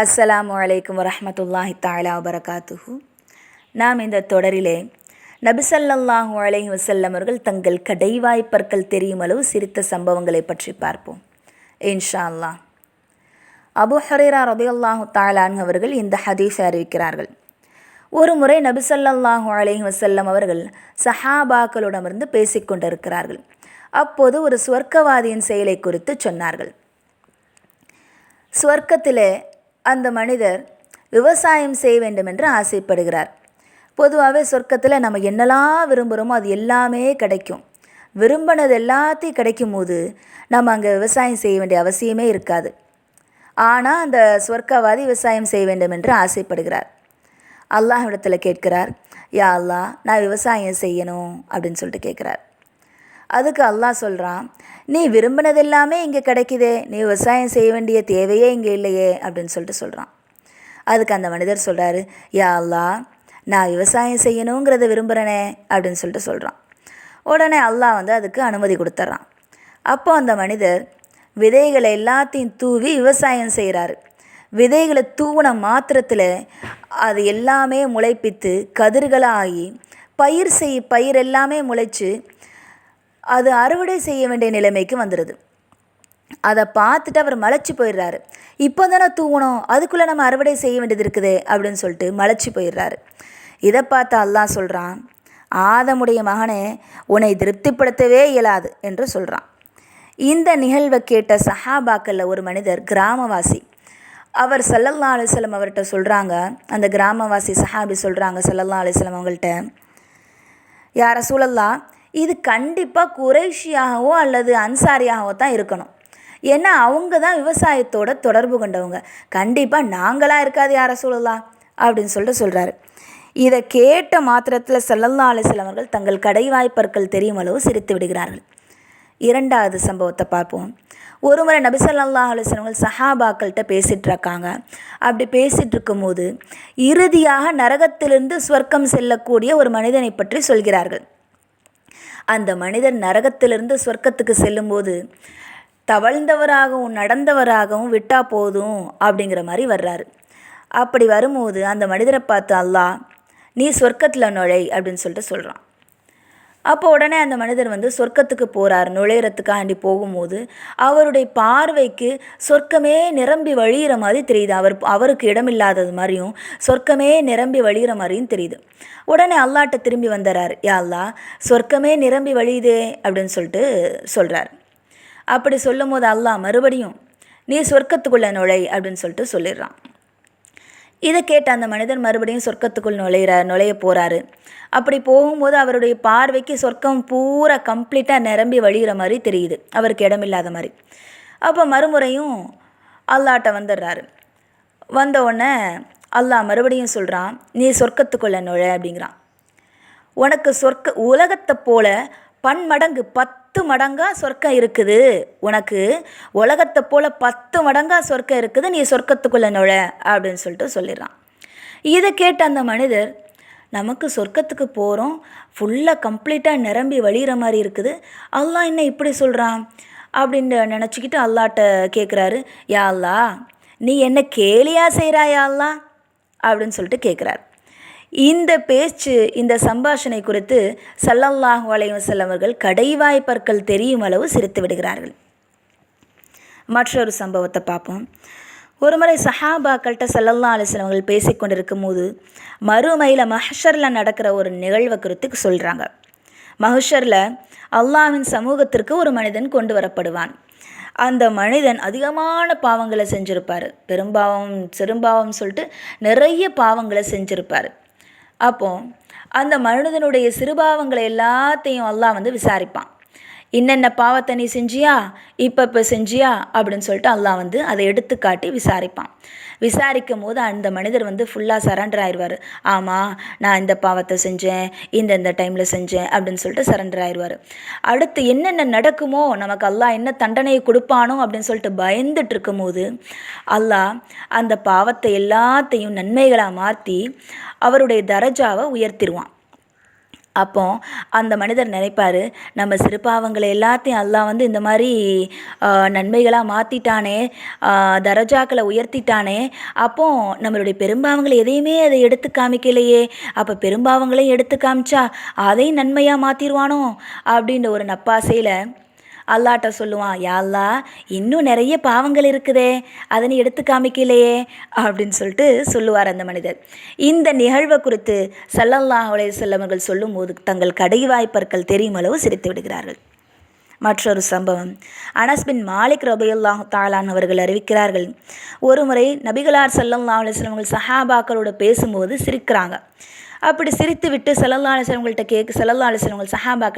அஸ்ஸலாமு அலைக்கும் வரமத்துல்லாஹி தாலா வபரகாத்துஹு. நாம் இந்த தொடரிலே நபிசல்லாஹூ அலைஹி வசல்லம் அவர்கள் தங்கள் கடைவாய்ப்பற்கள் தெரியும் அளவு சிரித்த சம்பவங்களை பற்றி பார்ப்போம். இன்ஷா அல்லாஹ் அபு ஹரீரா ரதியல்லாஹு தாலான் அவர்கள் இந்த ஹதீஸை அறிவிக்கிறார்கள். ஒரு முறை நபிசல்லாஹூ அலைஹி வசல்லம் அவர்கள் சஹாபாக்களிடமிருந்து பேசிக்கொண்டிருக்கிறார்கள் அப்போது ஒரு சுவர்க்கவாதியின் செயலை குறித்து சொன்னார்கள். சுவர்க்கத்திலே அந்த மனிதர் விவசாயம் செய்ய வேண்டும் என்று ஆசைப்படுகிறார். பொதுவாகவே சொர்க்கத்தில் நம்ம என்னெல்லாம் விரும்புகிறோமோ அது எல்லாமே கிடைக்கும். விரும்பினது எல்லாத்தையும் கிடைக்கும் போது நம்ம அங்கே விவசாயம் செய்ய வேண்டிய அவசியமே இருக்காது. ஆனால் அந்த சொர்க்கவாதி விவசாயம் செய்ய வேண்டும் என்று ஆசைப்படுகிறார். அல்லாஹ் இடத்துல கேட்கிறார் யா அல்லா நான் விவசாயம் செய்யணும் அப்படின்னு சொல்லிட்டு கேட்குறார். அதுக்கு அல்லாஹ் சொல்கிறான் நீ விரும்பினது எல்லாமே இங்கே கிடைக்குதே. நீ விவசாயம் செய்ய வேண்டிய தேவையே இங்கே இல்லையே அப்படின்னு சொல்லிட்டு சொல்கிறான் அதுக்கு அந்த மனிதர் சொல்கிறாரு யா நான் விவசாயம் செய்யணுங்கிறத விரும்புகிறேனே அப்படின்னு சொல்லிட்டு சொல்கிறான் உடனே அல்லாஹ் வந்து அதுக்கு அனுமதி கொடுத்துட்றான் அப்போ அந்த மனிதர் விதைகளை எல்லாத்தையும் தூவி விவசாயம் செய்கிறாரு விதைகளை தூவின மாத்திரத்தில் அது எல்லாமே முளைப்பித்து கதிர்களாகி பயிர் செய் பயிர் எல்லாமே முளைச்சு அது அறுவடை செய்ய வேண்டிய நிலைமைக்கு வந்துடுது அதை பார்த்துட்டு அவர் மலைச்சு போயிடுறாரு. இப்போ தானே தூவணும் அதுக்குள்ளே நம்ம அறுவடை செய்ய வேண்டியது இருக்குது அப்படின்னு சொல்லிட்டு மலைச்சு போயிடுறாரு. இதை பார்த்து அல்லாஹ் சொல்கிறான் ஆதமுடைய மகனே உன்னை திருப்திப்படுத்தவே இயலாது என்று சொல்கிறான் இந்த நிகழ்வை கேட்ட சஹாபாக்களில் ஒரு மனிதர் கிராமவாசி. அவர் சல்லல்லா அலிஸ்லம் அவர்கிட்ட சொல்கிறாங்க அந்த கிராமவாசி சஹாபி சொல்கிறாங்க சல்லல்லா அலிஸ்லம் அவங்கள்ட்ட யார சூழல்லா இது கண்டிப்பாக குறைஷியாகவோ அல்லது அன்சாரியாகவோ தான் இருக்கணும். ஏன்னா அவங்க தான் விவசாயத்தோட தொடர்பு கொண்டவங்க. கண்டிப்பாக நாங்களாக இருக்காது யாரை சொல்லலாம் அப்படின்னு சொல்லிட்டு சொல்கிறாரு இதை கேட்ட மாத்திரத்தில் செல்லல்லா அலிஸ்லாம் தங்கள் கடைவாய்ப்பற்கள் தெரியும் அளவு சிரித்து விடுகிறார்கள். இரண்டாவது சம்பவத்தை பார்ப்போம். ஒரு முறை நபிசல்லா அலுவலங்கள் சஹாபாக்கள்கிட்ட பேசிகிட்டு இருக்காங்க. அப்படி பேசிகிட்டு இருக்கும்போது இறுதியாக நரகத்திலிருந்து ஸ்வர்க்கம் செல்லக்கூடிய ஒரு மனிதனை பற்றி சொல்கிறார்கள். அந்த மனிதர் நரகத்திலிருந்து சொர்க்கத்துக்கு செல்லும்போது தவழ்ந்தவராகவும் நடந்தவராகவும் விட்டா போதும் அப்படிங்கிற மாதிரி வர்றாரு. அப்படி வரும்போது அந்த மனிதரை பார்த்து அல்லாஹ் நீ சொர்க்கத்தில் நுழை அப்படின்னு சொல்லிட்டு சொல்கிறான் அப்போ உடனே அந்த மனிதர் வந்து சொர்க்கத்துக்கு போகிறார் நுழையிறதுக்காண்டி போகும்போது அவருடைய பார்வைக்கு சொர்க்கமே நிரம்பி வழிகிற மாதிரி தெரியுது. அவர் அவருக்கு இடமில்லாதது மாதிரியும் சொர்க்கமே நிரம்பி வழிகிற மாதிரியும் தெரியுது. உடனே அல்லாட்ட திரும்பி வந்துடுறார் யா அல்லா சொர்க்கமே நிரம்பி வழியுதே அப்படின்னு சொல்லிட்டு சொல்கிறார் அப்படி சொல்லும் போது அல்லாஹ் மறுபடியும் நீ சொர்க்கத்துக்குள்ளே நுழை அப்படின்னு சொல்லிட்டு சொல்லிடுறான். இதை கேட்ட அந்த மனிதர் மறுபடியும் சொர்க்கத்துக்குள் நுழையிறார் நுழைய போகிறாரு அப்படி போகும்போது அவருடைய பார்வைக்கு சொர்க்கம் பூரா கம்ப்ளீட்டாக நிரம்பி வழிகிற மாதிரி தெரியுது. அவருக்கு இடமில்லாத மாதிரி. அப்போ மறுமுறையும் அல்லாட்ட வந்துடுறாரு. வந்த உடனே அல்லாஹ் மறுபடியும் சொல்கிறான் நீ சொர்க்கத்துக்குள்ளே நுழை அப்படிங்கிறான். உனக்கு சொர்க்க உலகத்தை போல பன்மடங்கு பத்து மடங்காக சொர்க்கம் இருக்குது. உனக்கு உலகத்தை போல் பத்து மடங்காக சொர்க்கம் இருக்குது நீ சொர்க்கத்துக்குள்ளே நுழ அப்படின்னு சொல்லிட்டு சொல்லிடுறான். இதை கேட்ட அந்த மனிதர் நமக்கு சொர்க்கத்துக்கு போகிறோம் ஃபுல்லாக கம்ப்ளீட்டாக நிரம்பி வழிகிற மாதிரி இருக்குது. அல்லா என்ன இப்படி சொல்கிறான் அப்படின்னு நினச்சிக்கிட்டு அல்லாட்ட கேட்குறாரு யா அல்லா நீ என்ன கேலியா செய்கிறாயா அல்லா அப்படின்னு சொல்லிட்டு கேட்குறாரு இந்த பேச்சு இந்த சம்பாஷணை குறித்து சல்லல்லாஹு அலைவசல்லம் அவர்கள் கடைவாய்ப்பற்கள் தெரியும் அளவு சிரித்து விடுகிறார்கள். மற்றொரு சம்பவத்தை பார்ப்போம். ஒருமுறை சஹாபாக்கள்கிட்ட சல்லல்லா அலிஸ்லம் அவர்கள் பேசிக்கொண்டிருக்கும் போது மறுமையில் மஹஷரில் நடக்கிற ஒரு நிகழ்வை குறித்து சொல்கிறாங்க மஹஷரில் அல்லாவின் சமூகத்திற்கு ஒரு மனிதன் கொண்டு வரப்படுவான். அந்த மனிதன் அதிகமான பாவங்களை செஞ்சுருப்பார். பெரும்பாவம் சிறும்பாவம் சொல்லிட்டு நிறைய பாவங்களை செஞ்சுருப்பார். அப்போ அந்த மனிதனுடைய சிறுபாவங்களை எல்லாத்தையும் அல்லாஹ் வந்து விசாரிப்பான். என்னென்ன பாவத்தை நீ செஞ்சியா? இப்போ இப்போ செஞ்சியா? அப்படின்னு சொல்லிட்டு அல்லாஹ் வந்து அதை எடுத்து காட்டி விசாரிப்பான். விசாரிக்கும் போது அந்த மனிதர் வந்து ஃபுல்லாக சரண்டர் ஆயிடுவார் ஆமாம் நான் இந்த பாவத்தை செஞ்சேன் இந்த இந்த டைமில் செஞ்சேன் அப்படின்னு சொல்லிட்டு சரண்டர் ஆயிடுவார் அடுத்து என்னென்ன நடக்குமோ நமக்கு அல்லாஹ் என்ன தண்டனையை கொடுப்பானோ அப்படின்னு சொல்லிட்டு பயந்துட்டு இருக்கும்போது அல்லாஹ் அந்த பாவத்தை எல்லாத்தையும் நன்மைகளாக மாற்றி அவருடைய தரஜாவை உயர்த்திடுவான். அப்போ அந்த மனிதர் நினைப்பார் நம்ம சிறுபாவங்களை எல்லாத்தையும் எல்லாம் வந்து இந்த மாதிரி நன்மைகளாக மாற்றிட்டானே தரஜாக்களை உயர்த்திட்டானே அப்போ நம்மளுடைய பெரும்பாவங்களை எதையுமே அதை எடுத்து காமிக்கலையே அப்போ பெரும்பாவங்களையும் எடுத்து காமிச்சா அதையும் நன்மையாக மாற்றிடுவானோ அப்படின்ற ஒரு நப்பாசையில் அல்லாட்ட சொல்லுவான் யாழ்லா இன்னும் நிறைய பாவங்கள் இருக்குதே அதை நீ எடுத்து காமிக்கலையே அப்படின்னு சொல்லிட்டு சொல்லுவார் அந்த மனிதர். இந்த நிகழ்வை குறித்து சல்லல்லாஹ் அலையம் சொல்லும் போது தங்கள் கடை வாய்ப்பற்கள் தெரியும் அளவு சிரித்து விடுகிறார்கள். மற்றொரு சம்பவம் அனஸ் பின் மாலிக் ரபையுல்லாஹ் தாலான் அவர்கள் அறிவிக்கிறார்கள் ஒரு முறை நபிகளார் சல்லல்லா அலுவலங்கள் சஹாபாக்களோட பேசும்போது சிரிக்கிறாங்க. அப்படி சிரித்து விட்டு சல்லல்லா அலுவலங்கள்கிட்ட கேட்க சல்லல்லா அலுவலங்கள் சஹாபாக்கள்